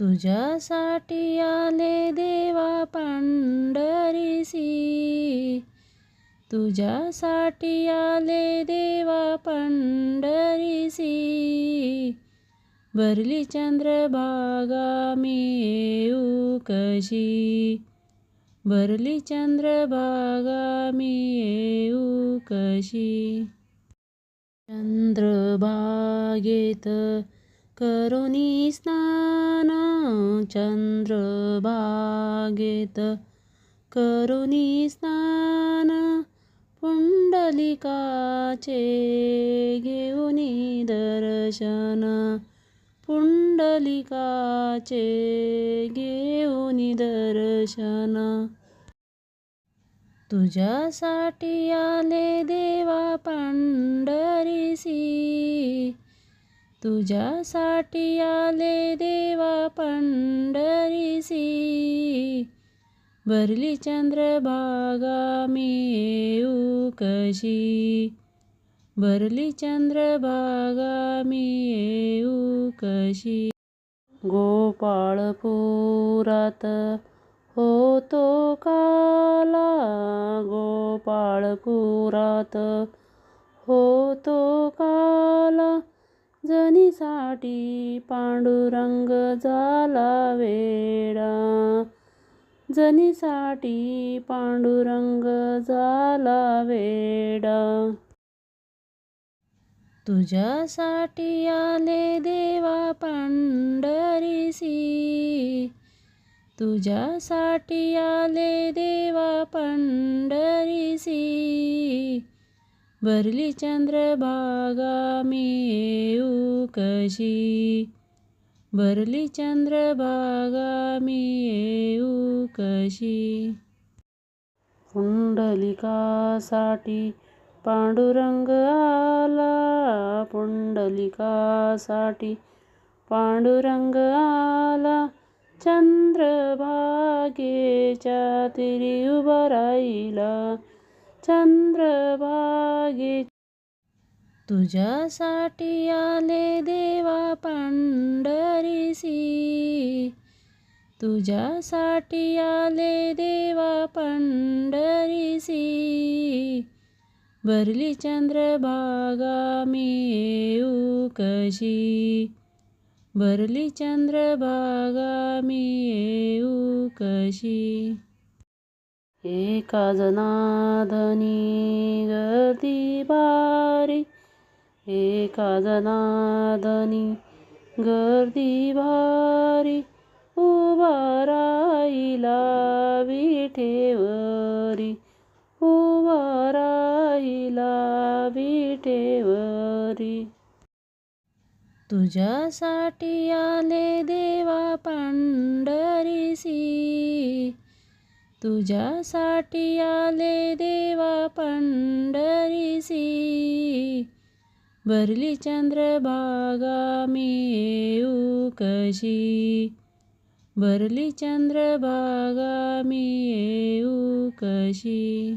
तुझ्यासाठी आले देवा पंढरीसी. तुझ्यासाठी आले देवा पंढरीसी. भरली चंद्रभागा मी येऊ कशी? भरली चंद्रभागा मी येऊ कशी? चंद्रभागेत करुणी स्नान चंद्रभागेत. करुणी स्नान पुंडलिकाचे घेऊनी दर्शन. पुंडलिकाचे घेऊनी दर्शन. तुझ्यासाठी आले देवा पण तुझ्यासाठी आले देवा पंढरीसी. भरली चंद्रभागा मी येऊ कशी? भरली चंद्रभागा मी येऊ कशी? गोपाळपुरात होतो काला. गोपाळपुरात होतो काला. जनीसाठी पांडुरंग झाला वेडा. जनीसाठी पांडुरंग झाला वेडा. तुझ्यासाठी आले देवा पंढरीसी. तुझ्यासाठी आले देवा पंढरीसी. भरली चंद्रभागा मी येऊ कशी? भरली चंद्रभागा मी येऊ कशी? पुंडलिकासाठी पांडुरंग आला. पुंडलिकासाठी पांडुरंग आला. चंद्रभागेच्या तिरी उभा राहिला. चंद्रभागे तुझ्यासाठी आले देवा पंढरीसी. तुझ्यासाठी आले देवा पंढरीसी. भरली चंद्रभागा मी येऊ कशी? भरली चंद्रभागा मी येऊ कशी? एका जनादनी गर्दी भारी एका जनादनी गर्दी भारी उभा राहिला विठेवरी उभा राहिला विठेवरी. तुझ्यासाठी आले देवा पंढरीसी तुझ्यासाठी आले देवा पंढरीसी. भरली चंद्रभागा मी येऊ कशी? भरली चंद्रभागा मी येऊ कशी?